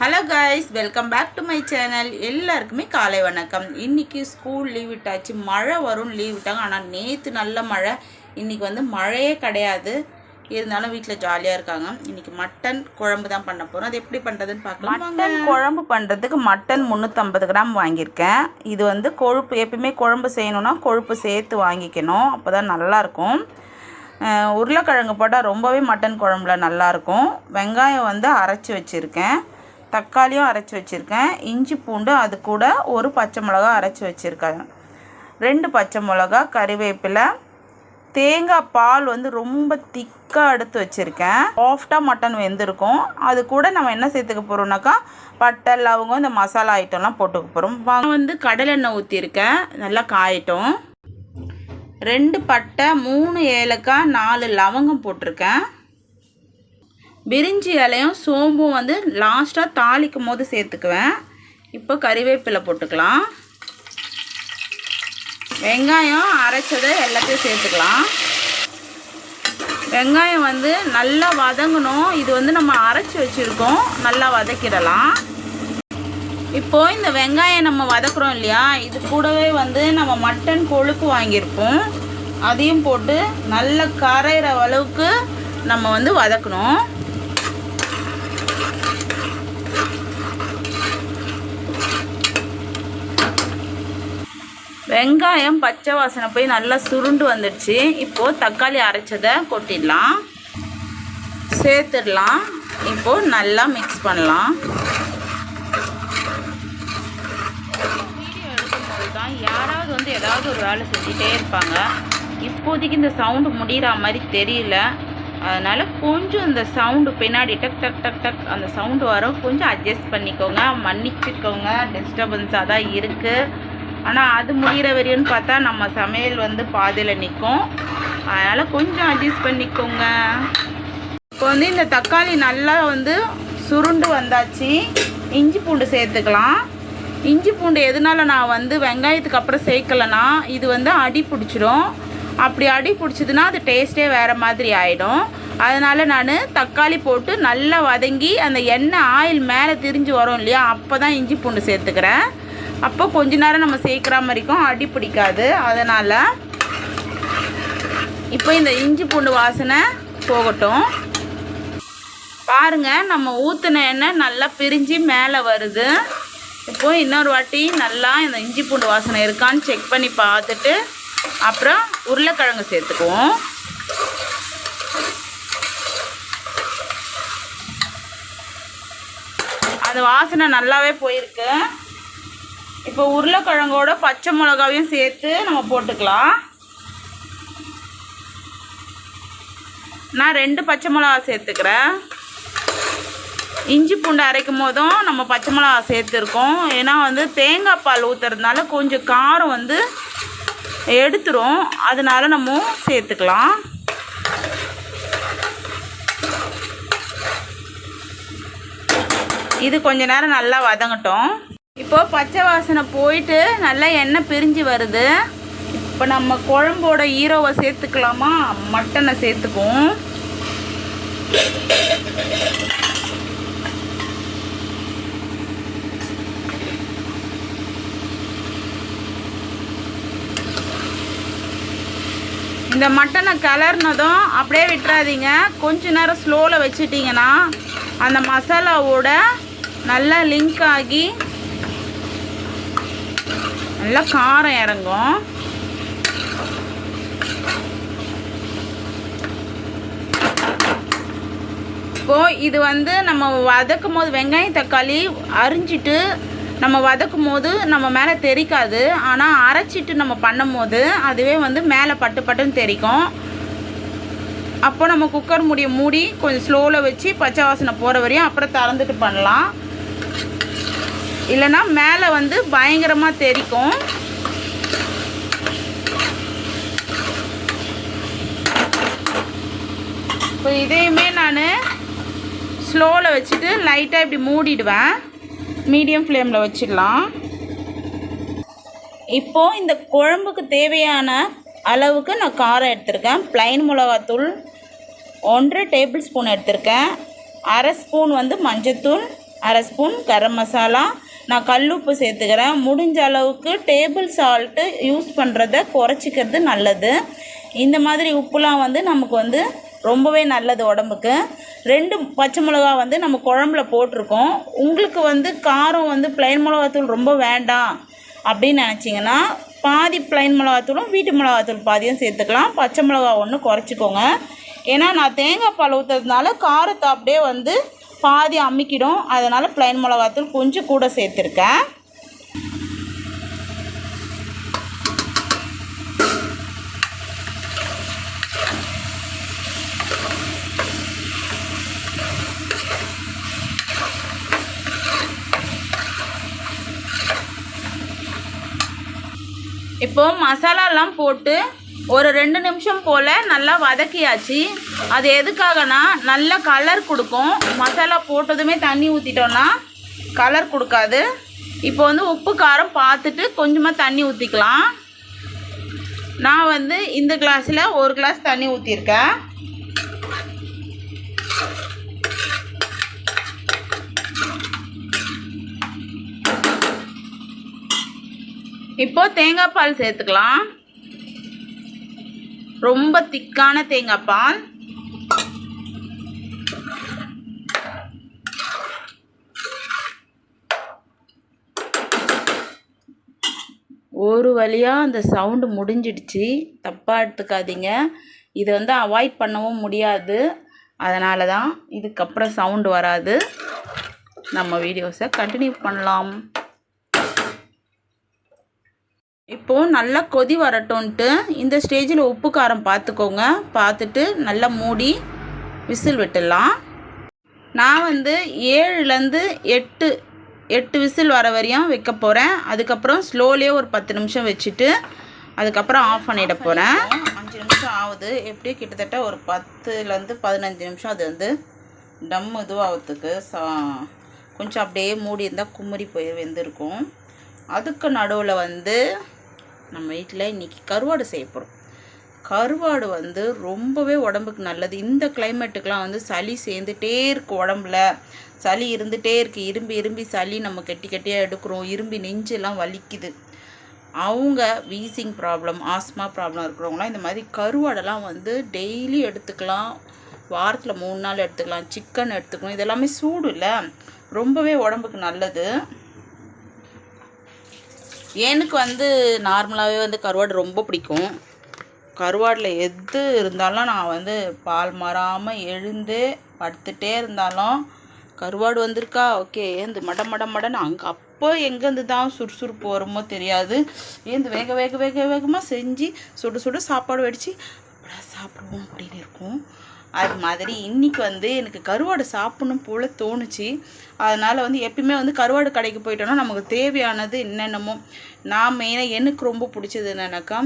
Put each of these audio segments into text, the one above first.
Hello guys welcome back to my channel எல்லாருக்குமே காலை வணக்கம். இன்றைக்கி ஸ்கூல் லீவ் விட்டாச்சு. மழை வரும்னு லீவ் விட்டாங்க. ஆனால் நேற்று நல்ல மழை. இன்றைக்கி வந்து மழையே கிடையாது. இருந்தாலும் வீட்டில் ஜாலியாக இருக்காங்க. இன்னைக்கு மட்டன் குழம்பு தான் பண்ண போகிறோம் அது எப்படி பண்ணுறதுன்னு பார்க்கலாம். மட்டன் குழம்பு பண்ணுறதுக்கு மட்டன் முந்நூற்றம்பது கிராம் வாங்கியிருக்கேன். இது வந்து கொழுப்பு எப்பயுமே குழம்பு செய்யணும்னா கொழுப்பு சேர்த்து வாங்கிக்கணும். அப்போ தான் நல்லாயிருக்கும் உருளைக்கிழங்கு போட்டால் ரொம்பவே மட்டன் குழம்புல நல்லாயிருக்கும். வெங்காயம் வந்து அரைச்சி வச்சுருக்கேன். தக்காளியும் அரைச்சி வச்சுருக்கேன். இஞ்சி பூண்டு அது கூட ஒரு பச்சை மிளகா அரைச்சி வச்சுருக்கேன். ரெண்டு பச்சை மிளகா கறிவேப்பிலை தேங்காய் பால் வந்து ரொம்ப திக்காக எடுத்து வச்சுருக்கேன். சாஃப்டாக மட்டன் வெந்திருக்கும். அது கூட நம்ம என்ன சேர்த்துக்க போகிறோம்னாக்கா பட்டை லவங்கம் இந்த மசாலா ஐட்டம்லாம் போட்டுக்க போகிறோம் நான் வந்து கடலெண்ணெய் ஊற்றிருக்கேன் நல்லா காயட்டும். ரெண்டு பட்டை மூணு ஏலக்காய் நாலு லவங்கம் போட்டிருக்கேன். பிரிஞ்சி இலையும் சோம்பும் வந்து லாஸ்ட்டாக தாளிக்கும் போது சேர்த்துக்குவேன். இப்போ கறிவேப்பிலை போட்டுக்கலாம். வெங்காயம் அரைச்சதை எல்லாத்தையும் சேர்த்துக்கலாம். வெங்காயம் வந்து நல்லா வதங்கணும். இது வந்து நம்ம அரைச்சி வச்சுருக்கோம். நல்லா வதக்கிடலாம். இப்போ இந்த வெங்காயம் நம்ம வதக்குறோம் இல்லையா? இது கூடவே வந்து நம்ம மட்டன் கொழுப்பு வாங்கியிருப்போம். அதையும் போட்டு நல்லா கரையிற அளவுக்கு நம்ம வந்து வதக்கணும். வெங்காயம் பச்சை வாசனை போய் நல்லா சுருண்டு வந்துடுச்சு. இப்போது தக்காளி அரைச்சதை கொட்டிடலாம். சேர்த்துடலாம். இப்போது நல்லா மிக்ஸ் பண்ணலாம். வீடியோ எடுக்கும்போது தான் யாராவது வந்து ஏதாவது ஒரு வேலை செஞ்சுட்டே இருப்பாங்க. இப்போதைக்கு இந்த சவுண்டு முடிகிற மாதிரி தெரியல. அதனால் கொஞ்சம் இந்த சவுண்டு பின்னாடி டக் டக் டக் டக் அந்த சவுண்டு வரும். கொஞ்சம் அட்ஜஸ்ட் பண்ணிக்கோங்க. மன்னிச்சுக்கோங்க. டிஸ்டர்பன்ஸாக தான் இருக்குது ஆனால் அது முடிகிற வரையும்னு பார்த்தா நம்ம சமையல் வந்து பாதியில் நிற்கும் அதனால் கொஞ்சம் அட்ஜஸ்ட் பண்ணிக்கோங்க. இப்போ வந்து இந்த தக்காளி நல்லா வந்து சுருண்டு வந்தாச்சு. இஞ்சி பூண்டு சேர்த்துக்கலாம். இஞ்சி பூண்டு எதனால நான் வந்து வெங்காயத்துக்கு அப்புறம் சேர்க்கலைன்னா இது வந்து அடி பிடிச்சிரும் அப்படி அடி பிடிச்சதுன்னா அது டேஸ்ட்டே வேறு மாதிரி ஆகிடும் அதனால் நான் தக்காளி போட்டு நல்லா வதங்கி அந்த எண்ணெய் ஆயில் மேலே திரிஞ்சு வரும் இல்லையா அப்போ தான் இஞ்சி பூண்டு சேர்த்துக்கிறேன். அப்போ கொஞ்ச நேரம் நம்ம சேர்க்குற மாதிரிக்கும் அடி பிடிக்காது. அதனால் இப்போ இந்த இஞ்சி பூண்டு வாசனை போகட்டும். பாருங்கள் நம்ம ஊற்றின எண்ணெய் நல்லா பிரிஞ்சு மேலே வருது. இப்போ இன்னொரு வாட்டி நல்லா இந்த இஞ்சி பூண்டு வாசனை இருக்கான்னு செக் பண்ணி பார்த்துட்டு அப்புறம் உருளைக்கிழங்கு சேர்த்துக்குவோம். அந்த வாசனை நல்லாவே போயிருக்கு. இப்போ உருளைக்கிழங்கோட பச்சை மிளகாவையும் சேர்த்து நம்ம போட்டுக்கலாம். நான் ரெண்டு பச்சை மிளகா சேர்த்துக்கிறேன். இஞ்சி பூண்டு அரைக்கும் போதும் நம்ம பச்சை மிளகா சேர்த்துருக்கோம். ஏன்னா வந்து தேங்காய் பால் ஊற்றுறதுனால கொஞ்சம் காரம் வந்து எடுத்துரும். அதனால நம்ம சேர்த்துக்கலாம். இது கொஞ்ச நேரம் நல்லா வதங்கட்டும். இப்போ பச்சை வாசனை போயிட்டு நல்லா எண்ணெய் பிரிஞ்சு வருது. இப்போ நம்ம குழம்போட ஈரோவை சேர்த்துக்கலாமா? மட்டனை சேர்த்துக்குவோம். இந்த மட்டனை கலர்னதும் அப்படியே விட்டுறாதீங்க. கொஞ்ச நேரம் ஸ்லோவில் வச்சுட்டிங்கன்னா அந்த மசாலாவோட நல்லா லிங்க் ஆகி நல்லா காரம் இறங்கும். இப்போ இது வந்து நம்ம வதக்கும் போது வெங்காயம் தக்காளி அரிஞ்சிட்டு நம்ம வதக்கும் போது நம்ம மேலே தெரிக்காது. ஆனால் அரைச்சிட்டு நம்ம பண்ணும் போது அதுவே வந்து மேலே பட்டு பட்டுன்னு தெரிக்கும். அப்போ நம்ம குக்கர் மூடியை மூடி கொஞ்சம் ஸ்லோவில் வச்சு பச்சை வாசனை போகிற வரையும் அப்புறம் திறந்துட்டு பண்ணலாம். இல்லைன்னா மேலே வந்து பயங்கரமாக தெரிக்கும். இப்போ இதையுமே நான் ஸ்லோவில் வச்சுட்டு லைட்டாக இப்படி மூடிடுவேன். மீடியம் ஃப்ளேமில் வச்சிடலாம். இப்போது இந்த குழம்புக்கு தேவையான அளவுக்கு நான் காரம் எடுத்திருக்கேன். ப்ளைன் மிளகாத்தூள் ஒன்றரை டேபிள் ஸ்பூன் எடுத்திருக்கேன். அரை ஸ்பூன் வந்து மஞ்சத்தூள் அரை ஸ்பூன் கரம் மசாலா நான் கல்லுப்பு சேர்த்துக்கிறேன். முடிஞ்ச அளவுக்கு டேபிள் சால்ட்டு யூஸ் பண்ணுறத குறைச்சிக்கிறது நல்லது. இந்த மாதிரி உப்புலாம் வந்து நமக்கு வந்து ரொம்பவே நல்லது உடம்புக்கு. ரெண்டு பச்சை மிளகா வந்து நம்ம குழம்புல போட்டிருக்கோம். உங்களுக்கு வந்து காரம் வந்து பிளைன் மிளகாத்தூள் ரொம்ப வேண்டாம் அப்படின்னு நினச்சிங்கன்னா பாதி பிளைன் மிளகாத்தூளும் வீட்டு மிளகாத்தூள் பாதியும் சேர்த்துக்கலாம். பச்சை மிளகா ஒன்று குறைச்சிக்கோங்க. ஏன்னா நான் தேங்காய் பால் ஊற்றுறதுனால காரத்தை அப்படியே வந்து பாதி அம்மிக்கிடும் அதனால் பிளைன் மிளகாத்தூள் கொஞ்சம் கூட சேர்த்துருக்கேன். இப்போ மசாலாலாம் போட்டு ஒரு ரெண்டு நிமிஷம் போல் நல்லா வதக்கியாச்சு. அது எதுக்காகனா நல்ல கலர் கொடுக்கும். மசாலா போட்டதுமே தண்ணி ஊற்றிட்டோன்னா கலர் கொடுக்காது. இப்போ வந்து உப்பு காரம் பார்த்துட்டு கொஞ்சமாக தண்ணி ஊற்றிக்கலாம் நான் வந்து இந்த கிளாஸில் ஒரு கிளாஸ் தண்ணி ஊற்றிருக்கேன் இப்போது தேங்காய் பால் சேர்த்துக்கலாம். ரொம்ப திக்கான தேங்காய் பால். ஒரு வழியாக அந்த சவுண்டு முடிஞ்சிடுச்சு. தப்பாக எடுத்துக்காதீங்க. இதை வந்து அவாய்ட் பண்ணவும் முடியாது. அதனால தான் இதுக்கப்புறம் சவுண்டு வராது. நம்ம வீடியோஸை கண்டினியூ பண்ணலாம். இப்போது நல்லா கொதி வரட்டும்ன்ட்டு இந்த ஸ்டேஜில் உப்பு காரம் பார்த்துக்கோங்க. பார்த்துட்டு நல்லா மூடி விசில் விட்டுடலாம். நான் வந்து ஏழுலேருந்து எட்டு எட்டு விசில் வர வரையும் வைக்க போகிறேன் அதுக்கப்புறம் ஸ்லோலியே ஒரு பத்து நிமிஷம் வச்சுட்டு அதுக்கப்புறம் ஆஃப் பண்ணிட போகிறேன் அஞ்சு நிமிஷம் ஆகுது. எப்படியும் கிட்டத்தட்ட ஒரு பத்துலேருந்து பதினஞ்சு நிமிஷம் அது வந்து டம் இதுவாகிறதுக்கு சா கொஞ்சம் அப்படியே மூடி இருந்தால் கும்மரி போய் வெந்திருக்கும். அதுக்கு நடுவில் வந்து நம்ம வீட்டில் இன்றைக்கி கருவாடு செய்ய போகிறோம் கருவாடு வந்து ரொம்பவே உடம்புக்கு நல்லது. இந்த கிளைமேட்டுக்கெலாம் வந்து சளி சேர்ந்துட்டே இருக்கு உடம்புல. சளி இருந்துகிட்டே இருக்குது இரும்பி இரும்பி சளி நம்ம கெட்டி கெட்டியாக எடுக்கிறோம். இரும்பி நெஞ்செல்லாம் வலிக்குது. அவங்க வீசிங் ப்ராப்ளம் ஆஸ்மா ப்ராப்ளம் இருக்கிறவங்களாம் இந்த மாதிரி கருவாடெல்லாம் வந்து டெய்லி எடுத்துக்கலாம். வாரத்தில் மூணு நாள் எடுத்துக்கலாம். சிக்கன் எடுத்துக்கணும் இதெல்லாமே சூடு இல்லை. ரொம்பவே உடம்புக்கு நல்லது. எனக்கு வந்து நார்மலாகவே வந்து கருவாடு ரொம்ப பிடிக்கும். கருவாடில் எது இருந்தாலும் நான் வந்து பால் மாறாமல் எழுந்து படுத்துகிட்டே இருந்தாலும் கருவாடு வந்திருக்கா? ஓகே ஏந்து மட மட மடன்னு அங்கே அப்போ எங்கேருந்து தான் சுறுசுறுப்பு வருமோ தெரியாது. ஏந்து வேக வேக வேக வேகமாக செஞ்சு சுடு சுடு சாப்பாடு வடித்து சாப்பிடுவோம் அப்படின்னு இருக்கும். அது மாதிரி இன்றைக்கி வந்து எனக்கு கருவாடு சாப்பிடணும் போல் தோணுச்சு. அதனால் வந்து எப்பயுமே வந்து கருவாடு கடைக்கு போயிட்டோன்னா நமக்கு தேவையானது என்னென்னமோ. நான் மெயினாக எனக்கு ரொம்ப பிடிச்சது என்னென்னாக்கா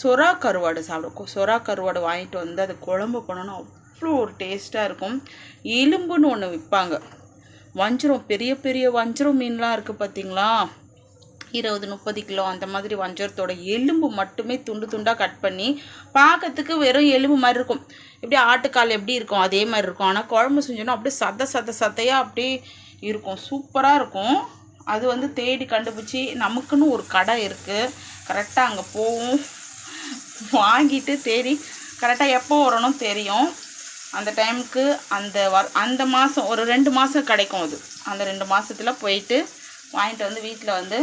சொரா கருவாடு சாப்பிடும் சொரா கருவாடு வாங்கிட்டு வந்து அது குழம்பு பண்ணணும் அவ்வளோ ஒரு டேஸ்ட்டாக இருக்கும். எலும்புன்னு ஒன்று விற்பாங்க வஞ்சிரம் பெரிய பெரிய வஞ்சிரம் மீன்லாம் இருக்குது பார்த்தீங்களா இருபது முப்பது கிலோ அந்த மாதிரி வஞ்சரத்தோட எலும்பு மட்டுமே துண்டு துண்டாக கட் பண்ணி பார்க்கறதுக்கு வெறும் எலும்பு மாதிரி இருக்கும். இப்படி ஆட்டுக்கால் எப்படி இருக்கும்? அதே மாதிரி இருக்கும். ஆனால் குழம்பு செஞ்சோன்னா அப்படியே சத்த சத்த சத்தையாக அப்படியே இருக்கும். சூப்பராக இருக்கும். அது வந்து தேடி கண்டுபிடிச்சி நமக்குன்னு ஒரு கடை இருக்குது கரெக்டாக அங்கே போவோம். வாங்கிட்டு தேடி கரெக்டாக எப்போ வரணும் தெரியும். அந்த டைமுக்கு அந்த வ அந்த மாதம் ஒரு ரெண்டு மாதம் கிடைக்கும் அது. அந்த ரெண்டு மாதத்தில் போயிட்டு வாங்கிட்டு வந்து வீட்டில் வந்து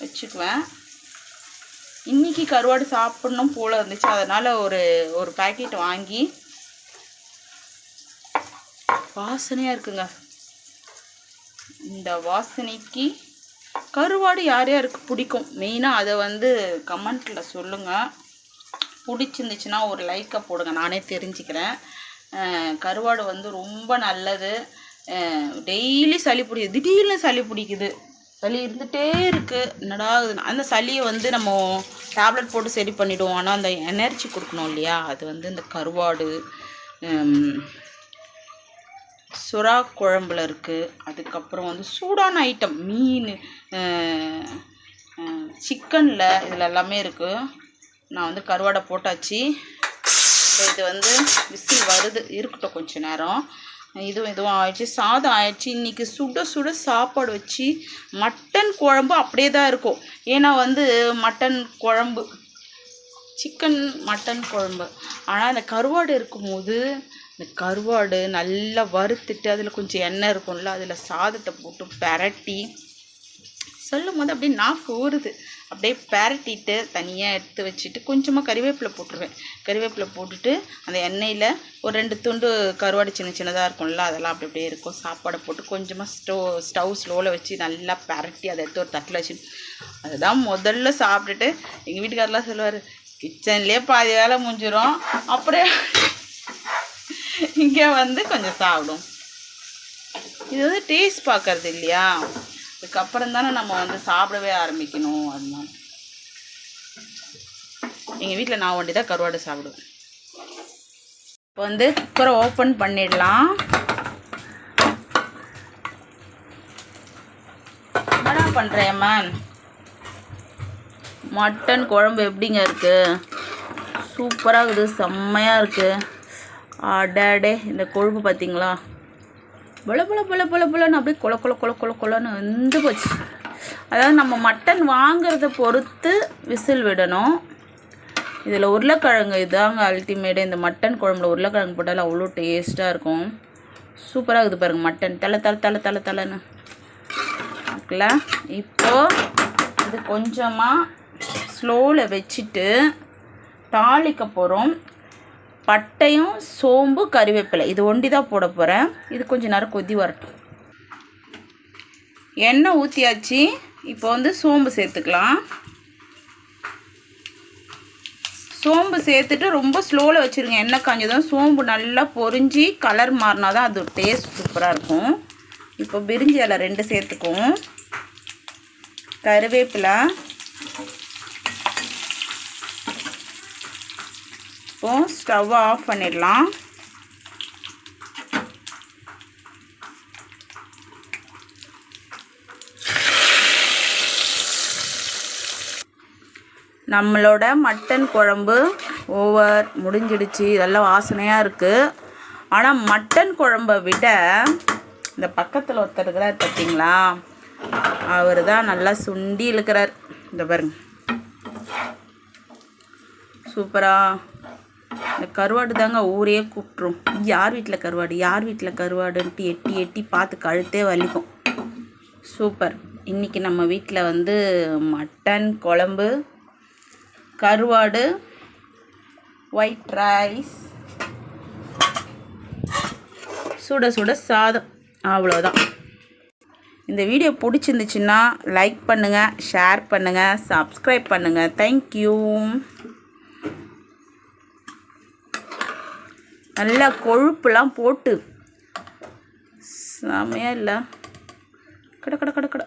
வச்சுக்குவேன். இன்றைக்கி கருவாடு சாப்பிட்ணும் போல் இருந்துச்சு. அதனால் ஒரு ஒரு பேக்கெட் வாங்கி வாசனையாக இருக்குங்க. இந்த வாசனைக்கு கருவாடு யார் யாருக்கு பிடிக்கும்? மெயினாக அதை வந்து கமெண்ட்டில் சொல்லுங்கள் பிடிச்சிருந்துச்சுன்னா ஒரு லைக்கை போடுங்க. நானே தெரிஞ்சுக்கிறேன். கருவாடு வந்து ரொம்ப நல்லது. டெய்லி சளி பிடிக்குது. திடீர்னு சளி பிடிக்குது. சளி இருந்துகிட்டே இருக்குது என்னடா அந்த சளியை வந்து நம்ம டேப்லெட் போட்டு சரி பண்ணிவிடுவோம் ஆனால் அந்த எனர்ஜி கொடுக்கணும் இல்லையா? அது வந்து இந்த கருவாடு சுறா குழம்புல இருக்குது அதுக்கப்புறம் வந்து சூடான ஐட்டம் மீன் சிக்கனில் இதில் எல்லாமே இருக்குது நான் வந்து கருவாடை போட்டாச்சு. இது வந்து விசில் வருது. இருக்கட்டும் கொஞ்சம் நேரம். இதுவும் இதுவும் ஆயிடுச்சு. சாதம் ஆயிடுச்சு. இன்றைக்கி சுட சுட சாப்பாடு வச்சு மட்டன் குழம்பு அப்படியே தான் இருக்கும். ஏன்னா வந்து மட்டன் குழம்பு சிக்கன் மட்டன் குழம்பு. ஆனால் அந்த கருவாடு இருக்கும்போது இந்த கருவாடு நல்லா வறுத்துட்டு அதில் கொஞ்சம் எண்ணெய் இருக்கும்ல அதில் சாதத்தை போட்டு பரட்டி சொல்லும் போது அப்படியே நான் ஊறுது. அப்படியே பேரட்டிட்டு தனியாக எடுத்து வச்சுட்டு கொஞ்சமாக கறிவேப்பிலை போட்டுருவேன். கறிவேப்பிலை போட்டுட்டு அந்த எண்ணெயில் ஒரு ரெண்டு துண்டு கருவாடு சின்ன சின்னதாக இருக்கும்ல அதெல்லாம் அப்படி அப்படியே இருக்கும். சாப்பாடை போட்டு கொஞ்சமாக ஸ்டோ ஸ்டவ் ஸ்லோவில் வச்சு நல்லா பெரட்டி அதை எடுத்து ஒரு தட்டில் வச்சு அதுதான் முதல்ல சாப்பிட்டுட்டு எங்கள் வீட்டுக்காரெலாம் சொல்லுவார் கிச்சன்லேயே பாதி வேலை முடிஞ்சிடும் அப்படியே இங்கே வந்து கொஞ்சம் சாப்பிடும். இது வந்து டேஸ்ட் பார்க்கறது இல்லையா? இதுக்கப்புறம் தானே நம்ம வந்து சாப்பிடவே ஆரம்பிக்கணும் அதனால எங்கள் வீட்டில் நான் ஒண்டி தான் கருவாடு சாப்பிடுவேன். இப்போ வந்து குக்கரை ஓப்பன் பண்ணிடலாம். என்னடா பண்ணுறேன் மேம் மட்டன் குழம்பு எப்படிங்க இருக்குது சூப்பராக இருக்குது செம்மையாக இருக்குது அடாடே இந்த கொழுப்பு பார்த்தீங்களா பொல பொல பொல பொல பொலன்னு அப்படியே கொல கொல கொல கொல கொலன்னு வந்து போச்சு. அதாவது நம்ம மட்டன் வாங்கிறத பொறுத்து விசில் விடணும். இதில் உருளைக்கிழங்கு இதாங்க அல்டிமேட்டு இந்த மட்டன் குழம்புல உருளைக்கிழங்கு போட்டாலும் அவ்வளோ டேஸ்ட்டாக இருக்கும். சூப்பராக இருக்குது பாருங்கள் மட்டன். தலை தலை தலை தலை தலைன்னு. இருக்குல்ல இப்போது இது கொஞ்சமாக ஸ்லோவில் வச்சுட்டு தாளிக்க போகிறோம் பட்டையும் சோம்பு கறிவேப்பிலை. இது ஒண்டி தான் போட போகிறேன் இது கொஞ்சம் நேரம் கொதி வரட்டும். எண்ணெய் ஊற்றியாச்சு இப்போ வந்து சோம்பு சேர்த்துக்கலாம். சோம்பு சேர்த்துட்டு ரொம்ப ஸ்லோவில் வச்சுருங்க. எண்ணெய் காஞ்சதும் சோம்பு நல்லா பொறிஞ்சி கலர் மாறினா தான் அது டேஸ்ட் சூப்பராக இருக்கும். இப்போ பிரிஞ்சி இலை ரெண்டு சேர்த்துக்கும் கருவேப்பிலை. இப்போ ஸ்டவ் ஆஃப் பண்ணிடலாம். நம்மளோட மட்டன் குழம்பு ஓவர் முடிஞ்சிடுச்சு. இதெல்லாம் வாசனையாக இருக்குது ஆனால் மட்டன் குழம்பை விட இந்த பக்கத்தில் ஒருத்தர் இருக்கிறார் பார்த்தீங்களா அவர் தான் நல்லா சுண்டி இழுக்கிறார். இந்த பாருங்க. சூப்பராக இந்த கருவாடு தாங்க ஊரே கூப்பிட்ரும் யார் வீட்டில் கருவாடு? யார் வீட்டில் கருவாடுன்ட்டு எட்டி எட்டி பார்த்து கழுத்தே வலிக்கும். சூப்பர். இன்றைக்கி நம்ம வீட்டில் வந்து மட்டன் குழம்பு கருவாடு ஒயிட் ரைஸ் சுட சுட சாதம். அவ்வளோதான் இந்த வீடியோ பிடிச்சிருந்துச்சுன்னா லைக் பண்ணுங்கள் ஷேர் பண்ணுங்கள் சப்ஸ்கிரைப் பண்ணுங்கள் தேங்க்யூ நல்லா கொழுப்புலாம் போட்டு. செமையாக இல்லை. கட கட கட கட.